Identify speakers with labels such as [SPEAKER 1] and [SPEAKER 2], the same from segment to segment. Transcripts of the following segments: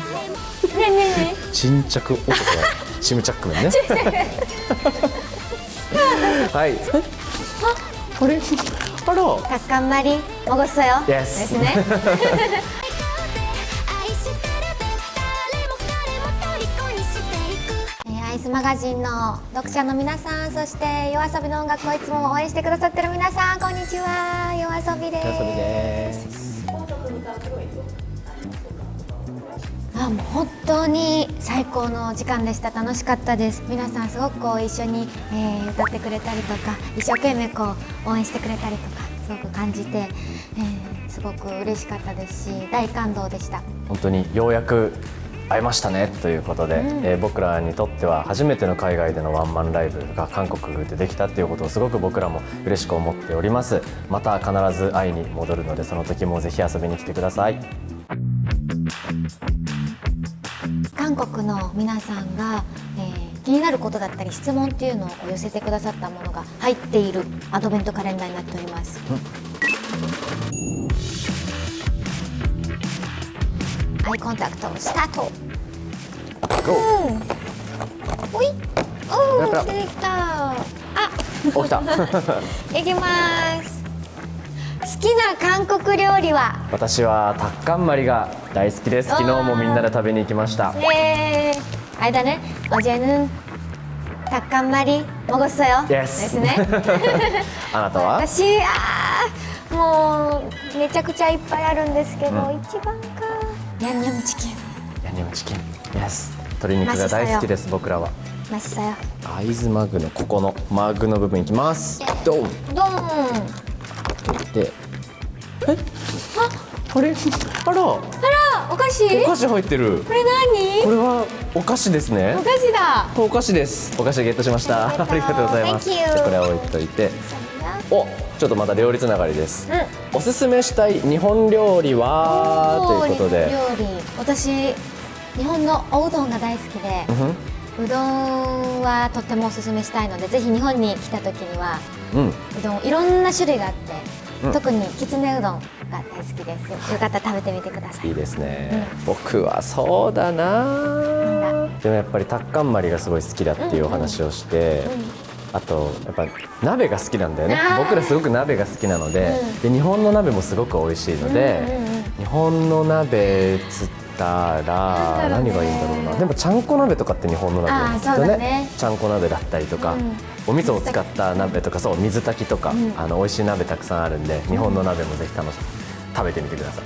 [SPEAKER 1] 沈着男シムチャックメンね。はい。あこれ？あら。
[SPEAKER 2] まりおごそよ、
[SPEAKER 1] yes.
[SPEAKER 2] ですねアイスマガジンの読者の皆さんそして夜遊びの音楽をいつも応援してくださってる皆さんこんにちは。夜遊びです。あもう本当に最高の時間でした。楽しかったです。皆さんすごくこう一緒に、えー歌ってくれたりとか一生懸命こう応援してくれたりとかすごく感じて、えーすごく嬉しかったですし大感動でした。
[SPEAKER 1] 本当にようやく会えましたねということで、えー僕らにとっては初めての海外でのワンマンライブが韓国でできたっていうことをすごく僕らも嬉しく思っております。また必ず会いに戻るのでその時もぜひ遊びに来てください
[SPEAKER 2] 韓国の皆さんが、えー気になることだったり質問っていうのをこう寄せてくださったものが入っているアドベントカレンダーになっております。アイコンタクトスタート。
[SPEAKER 1] GO!
[SPEAKER 2] おい、おお、出てきた。あ、
[SPEAKER 1] 起きた
[SPEAKER 2] いきます。きな韓国料理は？
[SPEAKER 1] 私はタッカンマリが大好きです。昨日もみんなで食べに行きました。
[SPEAKER 2] えー、あれだね。おじゃる어제는닭간말이먹었어요ですね。
[SPEAKER 1] あなたは？
[SPEAKER 2] 私あもうめちゃくちゃいっぱいあるんですけど、
[SPEAKER 1] うん、
[SPEAKER 2] 一番か。ヤンニョムチキン。
[SPEAKER 1] ヤンニョムチキン。Yes 鶏肉が大好きです僕らは。
[SPEAKER 2] マシサヨ
[SPEAKER 1] アイズマグのここのマグの部分いきます。ドン。
[SPEAKER 2] ドン。
[SPEAKER 1] であれあら。お
[SPEAKER 2] あらお菓子？
[SPEAKER 1] 菓子入ってる。
[SPEAKER 2] これ何？
[SPEAKER 1] これはお菓子ですね。
[SPEAKER 2] お菓子だ。
[SPEAKER 1] お菓子です。お菓子ゲットしました。ありがとうございます。これは置いといて。おちょっとまた料理つながりです、おすすめしたい日本料理は？ということで。
[SPEAKER 2] 料理。私日本のおうどんが大好きで
[SPEAKER 1] う、
[SPEAKER 2] うどんはとってもおすすめしたいのでぜひ日本に来た時には
[SPEAKER 1] んうん。
[SPEAKER 2] うどんいろんな種類があって、
[SPEAKER 1] うん
[SPEAKER 2] 特にきつねうどんが大好きです。よかったら食べてみてください。
[SPEAKER 1] いいですね、僕はそうだな。でもやっぱりタッカンマリがすごい好きだっていうお話をして、あとやっぱ鍋が好きなんだよね。僕らすごく鍋が好きなので,、で日本の鍋もすごく美味しいので、日本の鍋つったら何がいいんだろうな。でもちゃんこ鍋とかって日本の鍋なんですよね。
[SPEAKER 2] ね。
[SPEAKER 1] ちゃんこ鍋だったりとか、
[SPEAKER 2] うん。
[SPEAKER 1] お味噌を使った鍋とかそう水炊きとか、
[SPEAKER 2] ん。
[SPEAKER 1] あの美味しい鍋たくさんあるんで日本の鍋もぜひ楽し食べてみてください。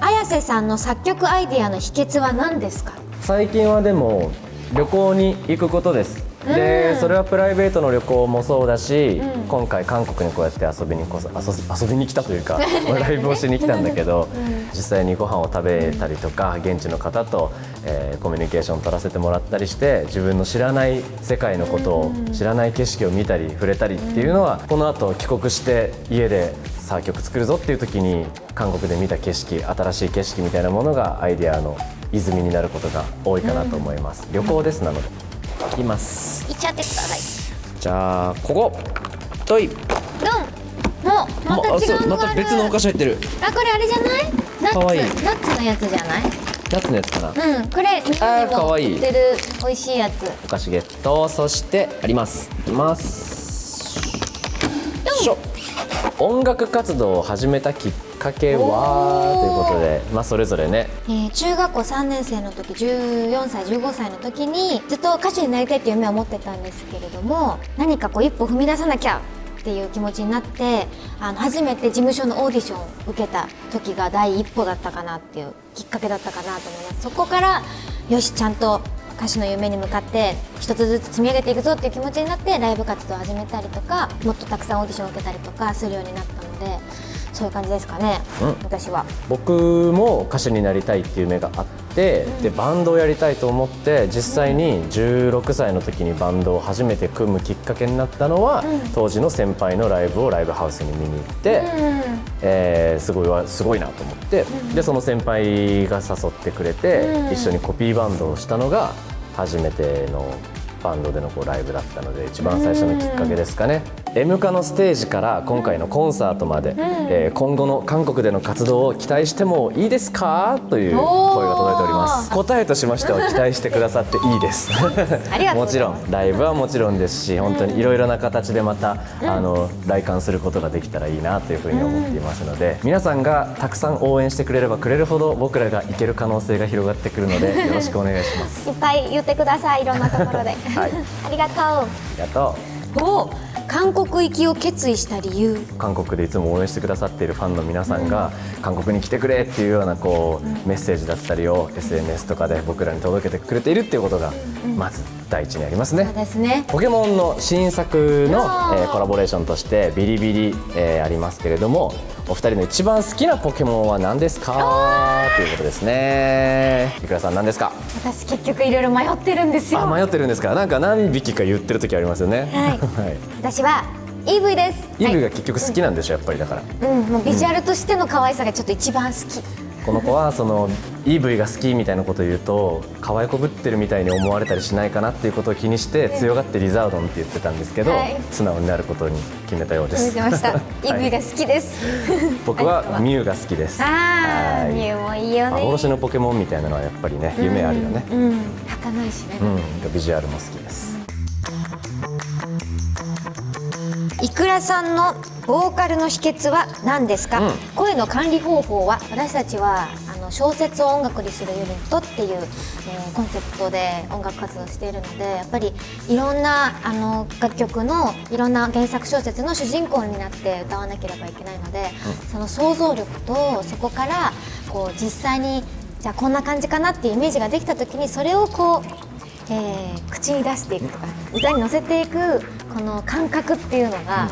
[SPEAKER 2] 綾瀬さんの作曲アイディアの秘訣は何ですか？
[SPEAKER 1] 最近はでも旅行に行くことです、でそれはプライベートの旅行もそうだし、今回韓国にこうやって遊びにこそ遊遊びに来たというか まあライブをしに来たんだけど、実際にご飯を食べたりとか現地の方と、えーコミュニケーション取らせてもらったりして自分の知らない世界のことを、知らない景色を見たり触れたりっていうのは、この後帰国して家でさあ曲作るぞっていう時に韓国で見た景色新しい景色みたいなものがアイデアの泉になることが多いかなと思います、旅行ですなのでいきます。
[SPEAKER 2] いっちゃってください。
[SPEAKER 1] じゃあここ。とい
[SPEAKER 2] ドン。もうまた違う
[SPEAKER 1] そうまた別のお菓子入ってる。
[SPEAKER 2] あこれあれじゃない？ナッツ。ナッツのやつじゃない？
[SPEAKER 1] ナッツのやつかな。
[SPEAKER 2] うん。これ日本でも
[SPEAKER 1] かわいい。
[SPEAKER 2] 売ってる美味しいやつ。
[SPEAKER 1] お菓子ゲット。そしてあります。いきます。しょ音楽活動を始めたきっかけはということで、まあ、それぞれね。
[SPEAKER 2] えー中学校3年生の時14歳15歳の時にずっと歌手になりたいっていう夢を持ってたんですけれども何かこう一歩踏み出さなきゃっていう気持ちになってあの初めて事務所のオーディションを受けた時が第一歩だったかなっていうきっかけだったかなと思います。そこからよしちゃんと歌手の夢に向かって一つずつ積み上げていくぞっていう気持ちになってライブ活動を始めたりとかもっとたくさんオーディションを受けたりとかするようになったのでそういう感じですかね、
[SPEAKER 1] うん
[SPEAKER 2] 私は。
[SPEAKER 1] 僕も歌手になりたいっていう夢があって、でバンドをやりたいと思って実際に16歳の時にバンドを初めて組むきっかけになったのは、当時の先輩のライブをライブハウスに見に行って、えーすごいわすごいなと思って、でその先輩が誘ってくれて、
[SPEAKER 2] うん。
[SPEAKER 1] 一緒にコピーバンドをしたのが初めてのバンドでのこうライブだったので一番最初のきっかけですかね。M 化のステージから今回のコンサートまで、えー今後の韓国での活動を期待してもいいですか？という声が届いております。答えとしましては期待してくださっていいです。もちろんライブはもちろんですし本当にいろいろな形でまた、あの来館することができたらいいなというふうに思っていますので、皆さんがたくさん応援してくれればくれるほど僕らがいける可能性が広がってくるのでよろしくお願いします。
[SPEAKER 2] いっぱい言ってください。いろんなところで、
[SPEAKER 1] はい。
[SPEAKER 2] ありがと
[SPEAKER 1] ありがとう。
[SPEAKER 2] うお韓国行きを決意した理由。
[SPEAKER 1] 韓国でいつも応援してくださっているファンの皆さんが、韓国に来てくれっていうようなこう、メッセージだったりを SNS とかで僕らに届けてくれているっていうことが、まず第一にありますね。
[SPEAKER 2] そうですね。
[SPEAKER 1] ポケモンの新作の、えーコラボレーションとしてビリビリ、えーありますけれどもお二人の一番好きなポケモンは何ですか？ということですね。いくらさん何ですか？
[SPEAKER 2] 私結局いろいろ迷ってるんですよ。
[SPEAKER 1] あ迷ってるんですか？なんか何匹か言ってる時ありますよね。
[SPEAKER 2] はい。
[SPEAKER 1] はい。
[SPEAKER 2] 私は EV です。
[SPEAKER 1] イブ
[SPEAKER 2] はい。
[SPEAKER 1] が結局好きなんでしょやっぱりだから。
[SPEAKER 2] うん、もうビジュアルとしての可愛さがちょっと一番好き、
[SPEAKER 1] この子はその EV が好きみたいなことを言うと可愛こぶってるみたいに思われたりしないかなっていうことを気にして強がってリザードンって言ってたんですけど、
[SPEAKER 2] はい。
[SPEAKER 1] 素直になることに決めたようです。
[SPEAKER 2] 決めてました
[SPEAKER 1] はい
[SPEAKER 2] EV が好きです、
[SPEAKER 1] 僕はミュウが好きです。
[SPEAKER 2] ああ
[SPEAKER 1] はい。
[SPEAKER 2] ミュウもいいよね。
[SPEAKER 1] 幻のポケモンみたいなのはやっぱりね夢あるよね。
[SPEAKER 2] うん儚いしね、
[SPEAKER 1] うん、ビジュアルも好きです
[SPEAKER 2] いくらさんのボーカルの秘訣は何ですか、
[SPEAKER 1] うん。
[SPEAKER 2] 声の管理方法は私たちはあの小説を音楽にするユニットっていう、えーコンセプトで音楽活動しているのでやっぱりいろんなあの楽曲のいろんな原作小説の主人公になって歌わなければいけないので、その想像力とそこからこう実際にじゃあこんな感じかなっていうイメージができた時にそれをこうえー口に出していくとか歌に乗せていくこの感覚っていうのが、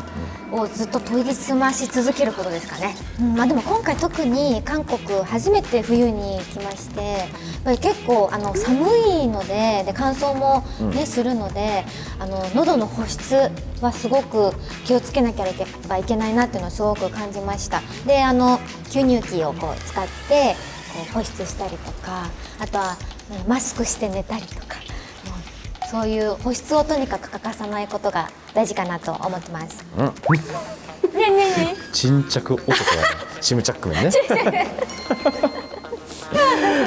[SPEAKER 2] をずっと研ぎ澄まし続けることですかね、うん。まあ、でも今回特に韓国初めて冬に来ましてやっぱり結構あの寒いのでで乾燥も、ねするのであの喉の保湿はすごく気をつけなければいけないなっていうのをすごく感じました。であの吸入器をこう使ってこう保湿したりとかあとは、ねマスクして寝たりとかそういう保湿をとにかく欠かさないことが大事かなと思ってます。
[SPEAKER 1] うん。
[SPEAKER 2] ねえねえね
[SPEAKER 1] 沈着男だねチムチャックマンね。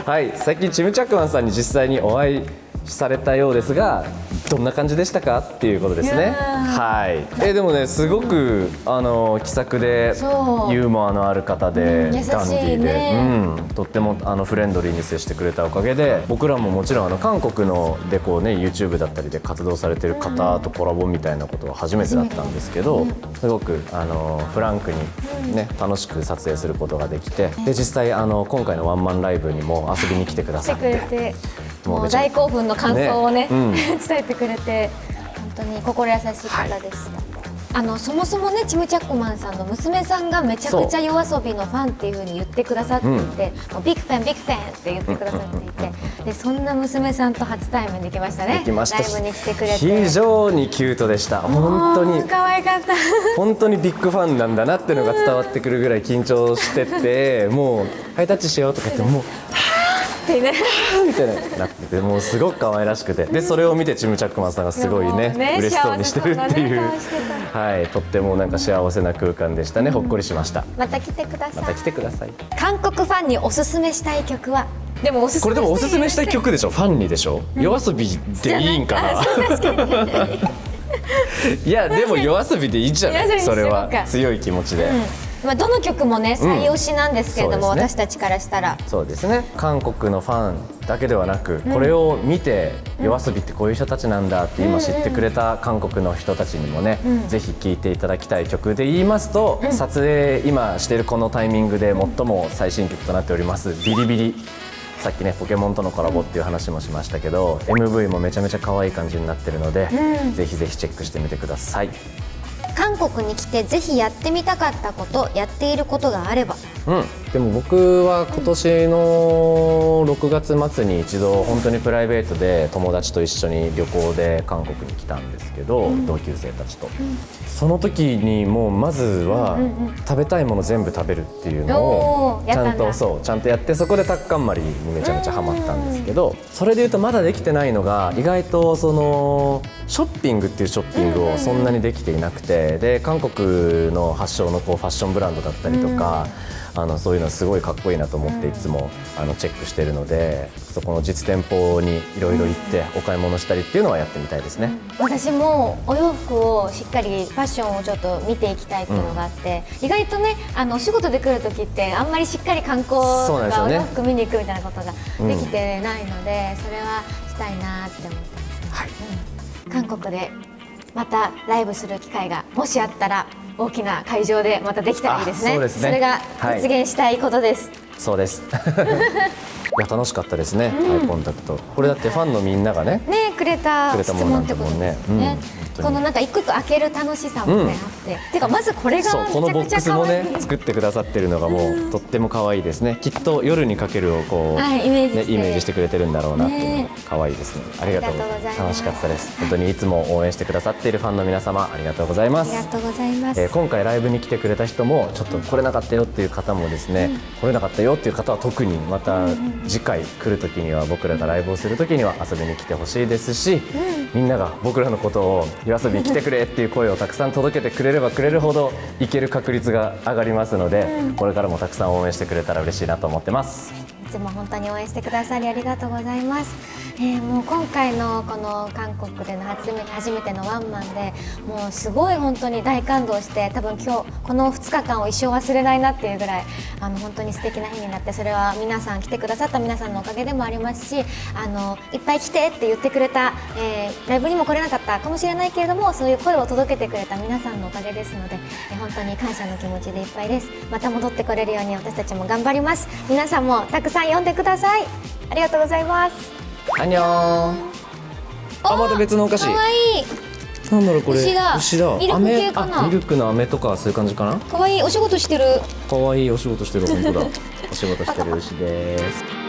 [SPEAKER 1] はい最近チムチャックマンさんに実際にお会いされたようですがどんな感じでしたか？っていうことですね。はい。えでもねすごくあの気さくでユーモアのある方で、
[SPEAKER 2] うん
[SPEAKER 1] ダンディーで、うん、とってもあのフレンドリーに接してくれたおかげで僕らももちろんあの韓国のでこうね YouTube だったりで活動されてる方とコラボみたいなことは初めてだったんですけど、すごくあのフランクにね楽しく撮影することができてで実際あの今回のワンマンライブにも遊びに来てくだ
[SPEAKER 2] 来
[SPEAKER 1] さって
[SPEAKER 2] もう大興奮の感想をね
[SPEAKER 1] ね。うん。
[SPEAKER 2] 伝えてくれて本当に心優しい方でした。あのそもそもねチムチャックマンさんの娘さんがめちゃくちゃ夜遊びのファンっていう風に言ってくださっていて、もうビッグファンビッグファンって言ってくださっていて、でそんな娘さんと初対面できましたね。
[SPEAKER 1] できました。
[SPEAKER 2] ライブに来てくれて。
[SPEAKER 1] 非常にキュートでした。本当に。
[SPEAKER 2] 可愛かった。
[SPEAKER 1] 本当にビッグファンなんだなっていうのが伝わってくるぐらい緊張しててもうハイタッチしようとか言ってもう
[SPEAKER 2] ってね。
[SPEAKER 1] みたいな。なっててもうすごく可愛らしくて。でそれを見てチム・チャックマンさんがすごいね
[SPEAKER 2] ね
[SPEAKER 1] 嬉しそうにしてるっていう、
[SPEAKER 2] ね
[SPEAKER 1] はい。とってもなんか幸せな空間でしたね、ほっこりしました。
[SPEAKER 2] また来てください。
[SPEAKER 1] また来てください。
[SPEAKER 2] 韓国ファンにおすすめしたい曲は？でもおすすめ
[SPEAKER 1] これでもおすすめしたい曲でしょ？ファンにでしょ？夜遊びでいいんかな？い。やでも夜遊びでいいじゃない。そうれは。
[SPEAKER 2] か
[SPEAKER 1] 強い気持ちで、
[SPEAKER 2] まあ、どの曲もね最推しなんですけれども、
[SPEAKER 1] そうですね。
[SPEAKER 2] 私たちからしたら。
[SPEAKER 1] そうですね。韓国のファンだけではなく、これを見て夜遊びってこういう人たちなんだって今知ってくれた韓国の人たちにもね、ぜひ聴いていただきたい曲で言いますと、撮影今しているこのタイミングで最も最新曲となっております「ビリビリ」さっきねポケモンとのコラボっていう話もしましたけど MV もめちゃめちゃ可愛い感じになってるので、ぜひぜひチェックしてみてください。
[SPEAKER 2] 韓国に来てぜひやってみたかったことやっていることがあれば。
[SPEAKER 1] うん、でも僕は今年の6月末に一度本当にプライベートで友達と一緒に旅行で韓国に来たんですけど、同級生たちと、その時にもうまずは食べたいもの全部食べるっていうのをちゃんとそうちゃんとやってそこでタッカンマリにめちゃめちゃハマったんですけどそれでいうとまだできてないのが意外とそのショッピングっていうショッピングをそんなにできていなくてで韓国の発祥のこうファッションブランドだったりとか。あのそういうのすごいかっこいいなと思っていつもあのチェックしてるのでそこの実店舗にいろいろ行ってお買い物したりっていうのはやってみたいですね。
[SPEAKER 2] 私もお洋服をしっかりファッションをちょっと見ていきたいっていうのがあって、意外とねあのお仕事で来る時ってあんまりしっかり観光とかお洋服見に行くみたいなことができてないので、それはしたいなって思ってます、
[SPEAKER 1] はい。
[SPEAKER 2] うん。韓国でまたライブする機会がもしあったら大きな会場でまたできたらいいですね。
[SPEAKER 1] あそうですね。
[SPEAKER 2] れが
[SPEAKER 1] はい。
[SPEAKER 2] 実現したいことです、
[SPEAKER 1] そうです。いや楽しかったですね、アイコンタクト。これだってファンのみんながね。
[SPEAKER 2] ねくれた
[SPEAKER 1] くれたものなんだもんね。
[SPEAKER 2] ね、
[SPEAKER 1] うん
[SPEAKER 2] このなんか一個一個開ける楽しさもね、
[SPEAKER 1] うん
[SPEAKER 2] あって。てかまずこれが
[SPEAKER 1] そうこのボックスもね作ってくださってるのがもうとっても可愛いですね。きっと夜にかけるをこう、
[SPEAKER 2] はいイメージ
[SPEAKER 1] ね、イメージしてくれてるんだろうなっていうの
[SPEAKER 2] ね。
[SPEAKER 1] が可愛いですね。ありがとうござい
[SPEAKER 2] ます。
[SPEAKER 1] 楽しかったです。本当にいつも応援してくださっているファンの皆様ありがとうございます。
[SPEAKER 2] ありがとうございます、
[SPEAKER 1] えー今回ライブに来てくれた人もちょっと来れなかったよっていう方もですね、来れなかったよっていう方は特にまた次回来る時には僕らがライブをする時には遊びに来てほしいですし、みんなが僕らのことを夜遊びに来てくれっていう声をたくさん届けてくれればくれるほど行ける確率が上がりますので、これからもたくさん応援してくれたら嬉しいなと思ってます。
[SPEAKER 2] いつも本当に応援してくださりありがとうございます。えーもう今回のこの韓国での初め初めてのワンマンでもうすごい本当に大感動して多分今日この2日間を一生忘れないなっていうぐらいあの本当に素敵な日になってそれは皆さん来てくださった皆さんのおかげでもありますしあのいっぱい来てって言ってくれた、えーライブにも来れなかったかもしれないけれどもそういう声を届けてくれた皆さんのおかげですので、えー本当に感謝の気持ちでいっぱいです。また戻ってこれるように私たちも頑張ります。皆さんもたくさん読んでください。ありがとうございます。
[SPEAKER 1] アンニョンあまた別のお菓子。
[SPEAKER 2] かわい。い
[SPEAKER 1] なんだろうこれ。
[SPEAKER 2] 牛だ
[SPEAKER 1] 牛だ。
[SPEAKER 2] ミルク系かな。
[SPEAKER 1] ミルクの飴とかそういう感じかな？
[SPEAKER 2] かわいい。お仕事してる。
[SPEAKER 1] 可愛いお仕事してる本当だ。お仕事してる牛です